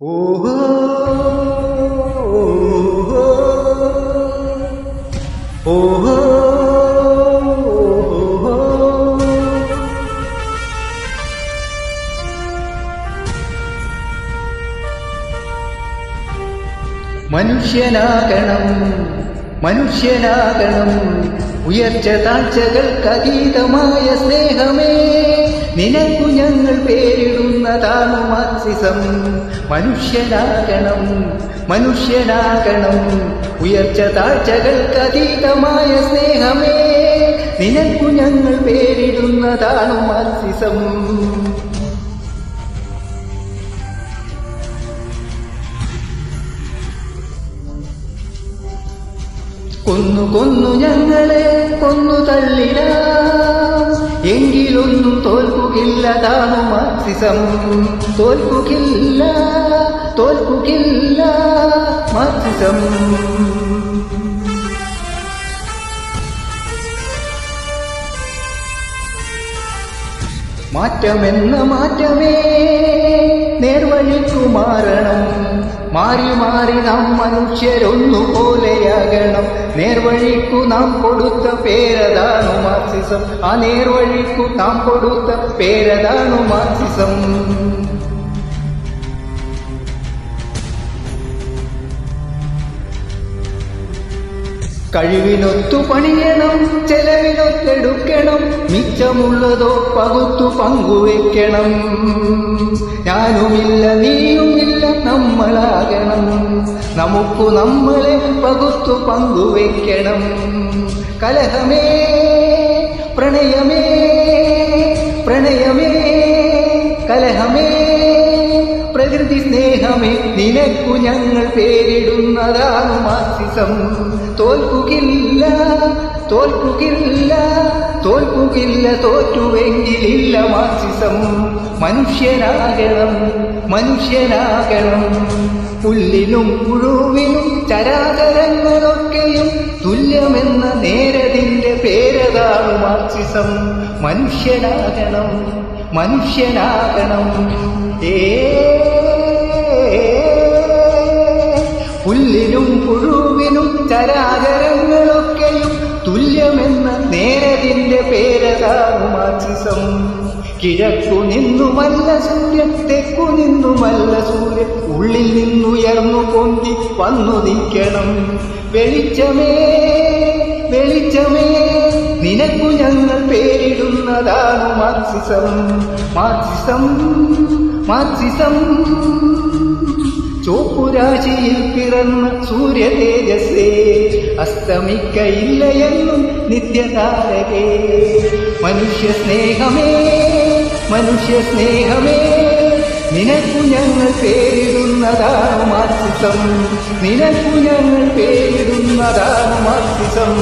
മനുഷ്യനാകണം മനുഷ്യനാകണം. ഉയർച്ച താഴ്ചകൾക്കതീതമായ സ്നേഹമേ. നിനക്കു ഞങ്ങൾ പേരിടുന്നതാണ് മാക്സിസം മനുഷ്യനാകണം മനുഷ്യനാകണം. ഉയർച്ച താഴ്ചകൾക്ക് അതീതമായ സ്നേഹമേ. നിനക്കു ഞങ്ങൾ പേരിടുന്നതാണ് മാക്സിസം കൊന്നു കൊന്നു ഞങ്ങളെ കൊന്നു തള്ളിടാ മാർക്സിസം തോൽക്കുകില്ല തോൽക്കുകില്ല മാർക്സിസം മാറ്റമെന്ന മാറ്റമേ. നേർവഴിക്കു മാറണം. മാറി മാറി നാം മനുഷ്യരൊന്നുപോലെയാകണം നേർവഴിക്കു നാം കൊടുത്ത പേരതാണു മാർസിസം. ആ നേർവഴിക്കു നാം കൊടുത്ത പേരതാണു മാർക്സിസം കഴിവിനൊത്തു പണിയണം ചെലവിനൊത്തെടുക്കണം മിച്ചമുള്ളതോ പകുത്തു പങ്കുവെക്കണം. ഞാനുമില്ല നീയുമില്ല നമ്മളാകണം. നമുക്കു നമ്മളെ പകുത്തു പങ്കുവെക്കണം. കലഹമേ പ്രണയമേ പ്രണയമേ കലഹമേ. പ്രകൃതി സ്നേഹമേ നിനക്കു ഞങ്ങൾ പേരിടുന്നതാണ് മാസിസം തോൽക്കുകില്ല തോൽക്കുകില്ല തോൽക്കുകില്ല തോറ്റുവെങ്കിലില്ല മാസിസം മനുഷ്യനാകണം മനുഷ്യനാകണം. പുല്ലിനും പുഴുവിനും ചരാചരങ്ങളൊക്കെയും തുല്യമെന്ന നേരതിന്റെ പേരതാണ് മാർക്സിസം മനുഷ്യനാകണം മനുഷ്യനാകണം. പുഴുവിനും ചരാചരങ്ങളൊക്കെയും തുല്യമെന്ന നേരതിന്റെ പേരതാണ് മാർക്സിസം കിഴക്കു നിന്നുമല്ല സൂര്യൻ തെക്കു നിന്നുമല്ല സൂര്യൻ. ഉള്ളിൽ നിന്നുയർന്നു പൊന്തി വന്നു നിൽക്കണം. വെളിച്ചമേ വെളിച്ചമേ നിനക്കു ഞങ്ങൾ പേരിടുന്നതാണ് മാർക്സിസം മാർക്സിസം മാർക്സിസം ചോപ്പുരാശിയിൽ പിറന്ന സൂര്യ തേജസ്സേ അസ്തമിക്കയില്ല നിത്യതാരകേ. മനുഷ്യ സ്നേഹമേ മനുഷ്യ സ്നേഹമേ നിനക്കു ഞങ്ങൾ പേരിടുന്നതാണ് മാർത്തിസം നിനക്കു ഞങ്ങൾ പേരിടുന്നതാണ് മാർക്സിസം